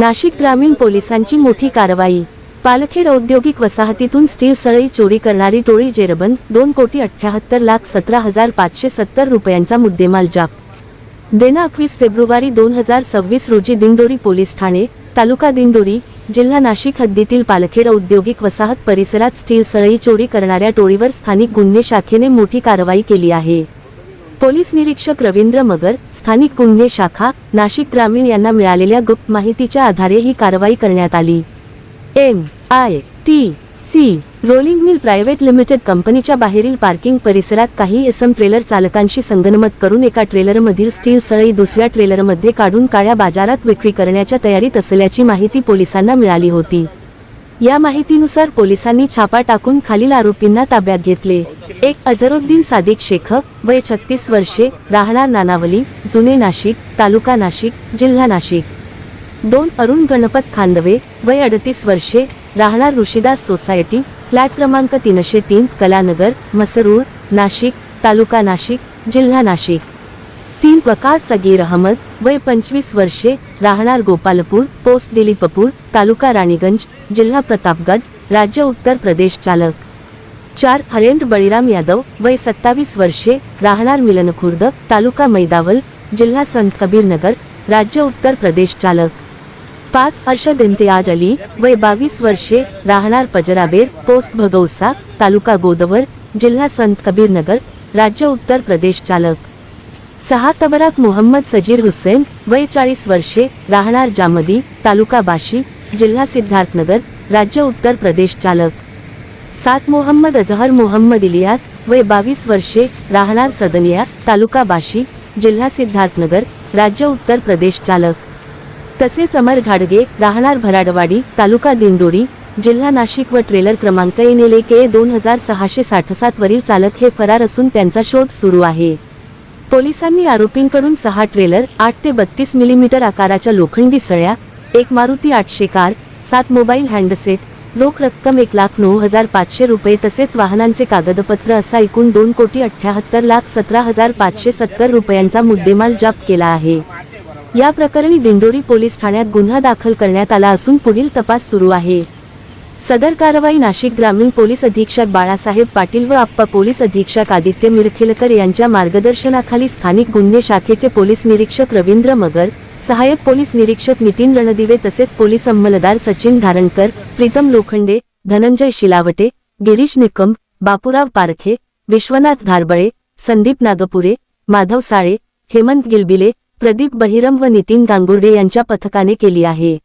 नाशिक ग्रामीण पोलिसांची मोठी कारवाई. पालखेड औद्योगिक वसाहतीतून स्टील सळई चोरी करणारी टोळी जेरबंद दोन कोटी अठ्ठ्याहत्तर लाख सतरा हजार पाचशे सत्तर रुपयांचा मुद्देमाल जाप देना एकवीस फेब्रुवारी दोन हजार सव्वीस रोजी दिंडोरी पोलीस ठाणे तालुका दिंडोरी जिल्हा नाशिक हद्दीतील पालखेड औद्योगिक वसाहत परिसरात स्टील सळई चोरी करणाऱ्या टोळीवर स्थानिक गुन्हे शाखेने मोठी कारवाई केली आहे. पोलीस निरीक्षक रवींद्र मगर स्थानिक गुन्हे शाखा नाशिक ग्रामीण यांना मिळालेल्या गुप्त माहितीच्या आधारे ही कारवाई करण्यात आली. M I T C rolling mill private limited कंपनीच्या बाहेरील पार्किंग परिसरात काही एसम ट्रेलर चालकांशी संगनमत करून एका ट्रेलरमधील स्टील सळई दुसऱ्या ट्रेलरमध्ये काढून काळ्या बाजारात विक्री करण्याच्या तयारीत असल्याची माहिती पोलिसांना मिळाली होती. या माहितीनुसार पोलिसांनी छापा टाकून खालील आरोपींना ताब्यात घेतले. एक अझरुद्दीन सादिक शेख वय छत्तीस वर्षे राहणार नानावली जुने नाशिक तालुका नाशिक जिल्हा नाशिक. दोन अरुण गणपत खांदवे वय अडतीस वर्षे राहणार ऋषिदास सोसायटी फ्लॅट क्रमांक तीनशे तीन कलानगर मसरूळ नाशिक तालुका नाशिक जिल्हा नाशिक. तीन वकार सगीर अहमद वय पंचवीस वर्षे राहणार गोपालपूर पोस्ट दिलीपपूर तालुका राणीगंज जिल्हा प्रतापगड राज्य उत्तर प्रदेश चालक. चार हरेंद्र बळीराम यादव वय सत्तावीस वर्षे राहणार मिलन खुर्द तालुका मैदावल जिल्हा संत कबीरनगर राज्य उत्तर प्रदेश चालक. पाच अर्षद इम्तियाज अली वय बावीस वर्षे राहणार पजराबेर पोस्ट भगौसा तालुका गोदवर जिल्हा संत कबीरनगर राज्य उत्तर प्रदेश चालक. सहा तबराक मोहम्मद सजीर हुसेन वय चाळीस वर्षे राहणार जामदी तालुका बाशी जिल्हा सिद्धार्थनगर राज्य उत्तर प्रदेश चालक. सात मोहम्मद अजहर मोहम्मद इलियास वय बावीस वर्षे राहणार सदनिया तालुका बाशी जिल्हा सिद्धार्थनगर राज्य उत्तर प्रदेश चालक. तसेच अमर घाडगे राहणार भराडवाडी तालुका दिंडोरी जिल्हा नाशिक व ट्रेलर क्रमांक एन एल के दोन हजार सहाशे साठ सात वरील चालक हे फरार असून त्यांचा शोध सुरू आहे. पोलिसांनी आरोपींकडून सहा ट्रेलर आठ ते बत्तीस मिलीमीटर आकाराच्या लोखंडी सळ्या एक मारुती आठशे कार सात मोबाईल हँडसेट रोख रक्कम एक लाख नऊ हजार पाचशे रुपये तसेच वाहनांचे कागदपत्र असा एकूण दोन कोटी अठ्याहत्तर लाख सतरा हजार पाचशे सत्तर रुपयांचा मुद्देमाल जप्त केला आहे. या प्रकरणी दिंडोरी पोलीस ठाण्यात गुन्हा दाखल करण्यात आला असून पुढील तपास सुरू आहे. सदर कारवाई नाशिक ग्रामीण पोलीस अधीक्षक बाळासाहेब पाटील व आप्पा पोलीस अधीक्षक आदित्य मिरखिलकर यांच्या मार्गदर्शनाखाली स्थानिक गुन्हे शाखेचे पोलीस निरीक्षक रवींद्र मगर सहाय्यक पोलीस निरीक्षक नितीन रणदिवे तसेच पोलीस अंमलदार सचिन धारणकर प्रीतम लोखंडे धनंजय शिलावटे गिरीश निकम बापूराव पारखे विश्वनाथ धारबळे संदीप नागपुरे माधव साळे हेमंत गिलबिले प्रदीप बहिरम व नितीन गांगुर्डे यांच्या पथकाने केली आहे.